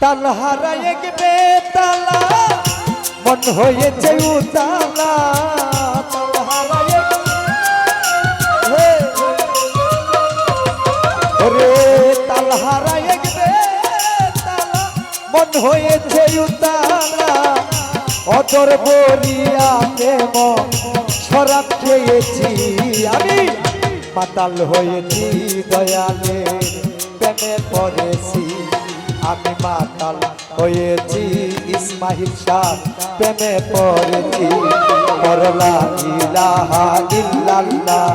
তাল হারায় গেবে তালা মন হয়েছে উতালা। হয়েছে অদর বলিয়া প্রেম খেয়েছি আমি। মাতাল হয়েছি দয়ালে প্রেমে পড়েছি। আমি মাতাল হয়েছি ইসমাহিল শাহ, প্রেমে পড়েছি। করলা ইলাহা ইল্লাল্লাহ,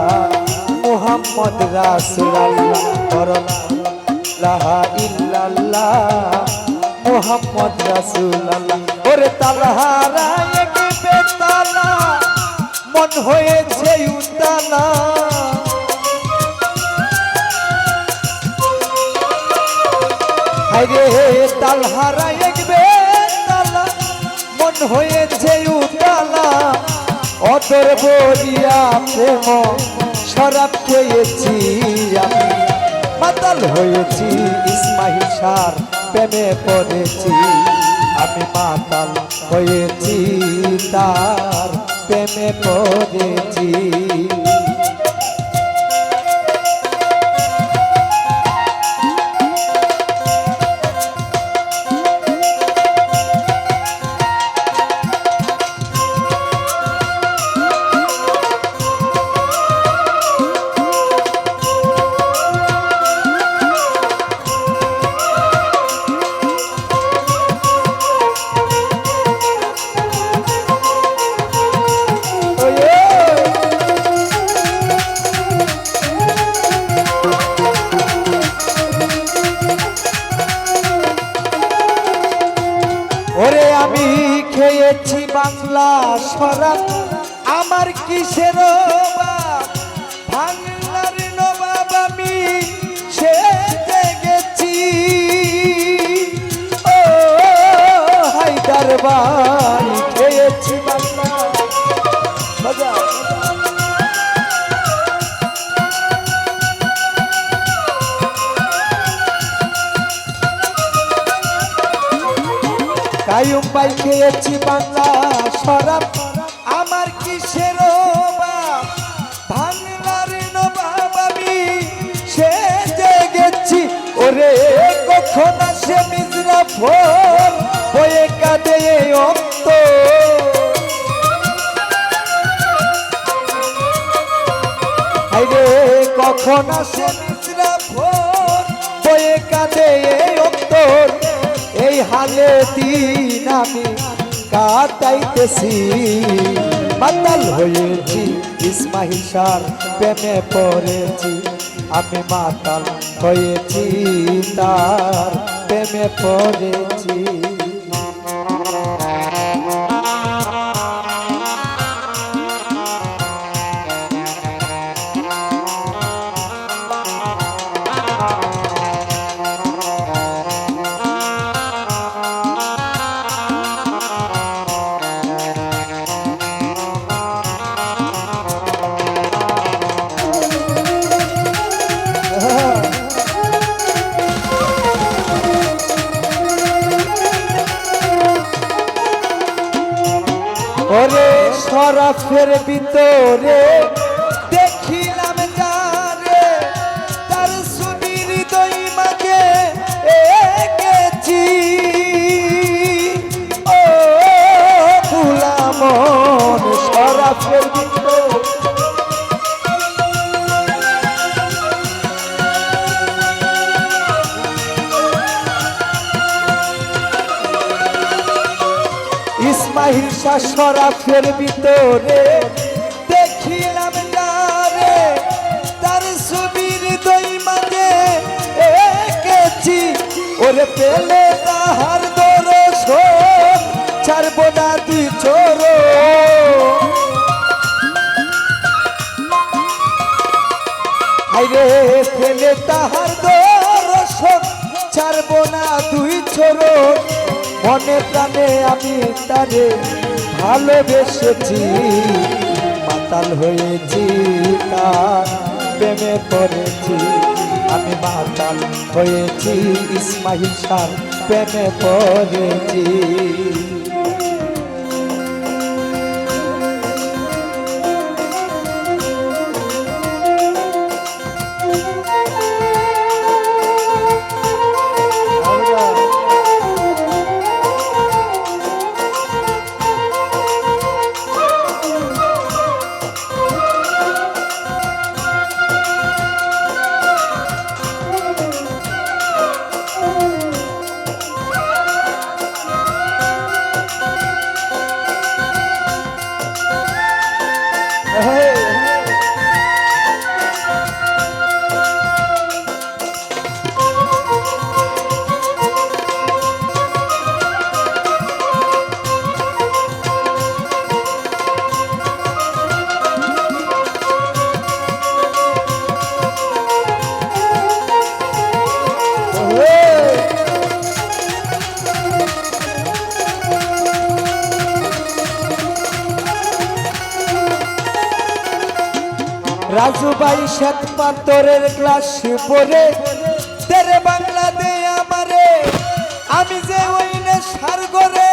মুহাম্মদ রাসূলুল্লাহ। করলা লাহা ইল্লাল্লাহ, মুহাম্মদ রাসূলুল্লাহ। ওরে তালহারা এক বেতালা, মন হয়েছে উতালা। আরে তালহারা এক বেতালা মন হয়েছে উতালা। অতর বলিয়া প্রেম শরাব খেয়েছি আমি মাতাল হয়েছি, ইসমাইল সার প্রেমে পড়েছি। আমি মাতাল হয়েছি, তার প্রেমে পড়েছি। কিসের? বাংলার নবাব আমি সেজে গেছি। ও, হায়দার ভাই খেয়েছি বাংলা। কায়ুম পাই খেয়েছি বাংলা, শরাব ওরে, কখন আসে মিজরা ফোন কাঁদে অন্ত কখন মিজরা ফোন কাঁদে এই হালে দিন আমি কাটাইতেছি মাতাল হয়েছি ইসমাহিল প্রেমে পড়েছি। আমি মাতাল হয়েছি তার প্রেমে পড়েছি। ওরে সরাফের ভিতরে শাহ শরাফের ভিতরে। দেখিলাম যারে তার ছবির দই মাঝে এঁকেছি। ওরে পেলে তাহার দরস ছাড়ব না দুই চোর। আইরে ফেলে তাহার দরস ছাড়ব না দুই ছোড় মনে প্রাণে আমি তারে ভালোবেসেছি। মাতাল হয়েছি, তার প্রেমে পড়েছি। আমি মাতাল হয়েছি ইসমাহিল সার প্রেমে পড়েছি। রাজু ভাই শ্বেত পাথরের গ্লাস পরে, তেরে বাংলা দে আমারে। আমি যে ওই নেশার করে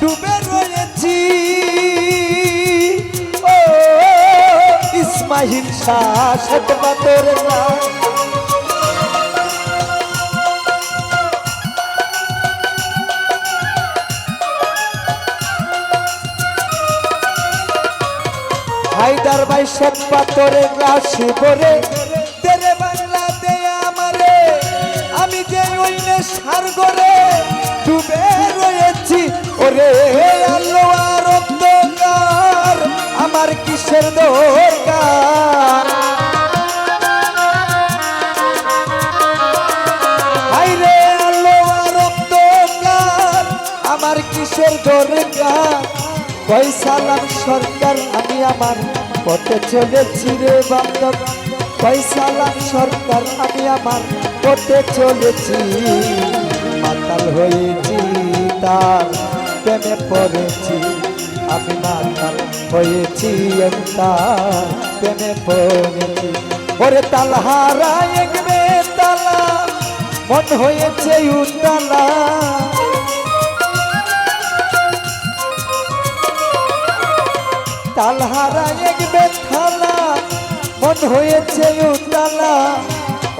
ডুবে রয়েছি। ও ইসমাহিল শাহ শ্বেত পাথরের গ্লাস। হায়দার ভাই শ্বেত পাথরে গ্লাসি ভরে। তেরে বাংলা দে আমারে, আমি যে ওই নেশার গরে ডুবে রয়েছি। ওরে আলো আর অন্ধকার, আমার কিসের দরকার? আমার কিসের দরকার? পয়সালাম সরকার, আমি আমার পথে চলেছি রে বান্ধব পয়সালাম সরকার, আমি আমার পথে চলেছি। মাতাল হয়েছি, তার প্রেমে পড়েছি। আমি মাতাল হয়েছি তার প্রেমে পড়েছি। ওরে তালহারা একবে তালা মন হয়েছে উতালা। তালহারা এক বেথালা মন হয়েছে উতালা।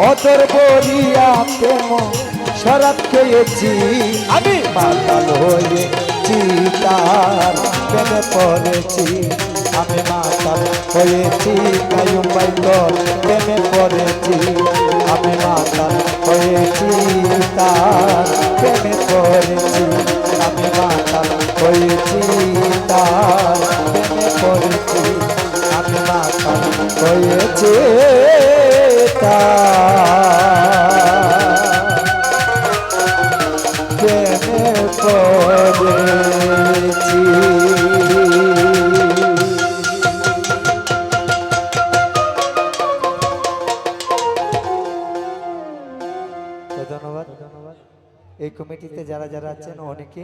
অদর বরিয়াতে শরাব খেয়েছি। আমি? মাতাল হয়েছি তার প্রেমে পড়েছি আমি মাতাল হয়েছি কায়ুম বাইতল প্রেমে পড়েছি আমি মাতাল হয়েছি তার প্রেমে ধন্যবাদ। ধন্যবাদ এই কমিটিতে যারা যারা আছেন অনেকে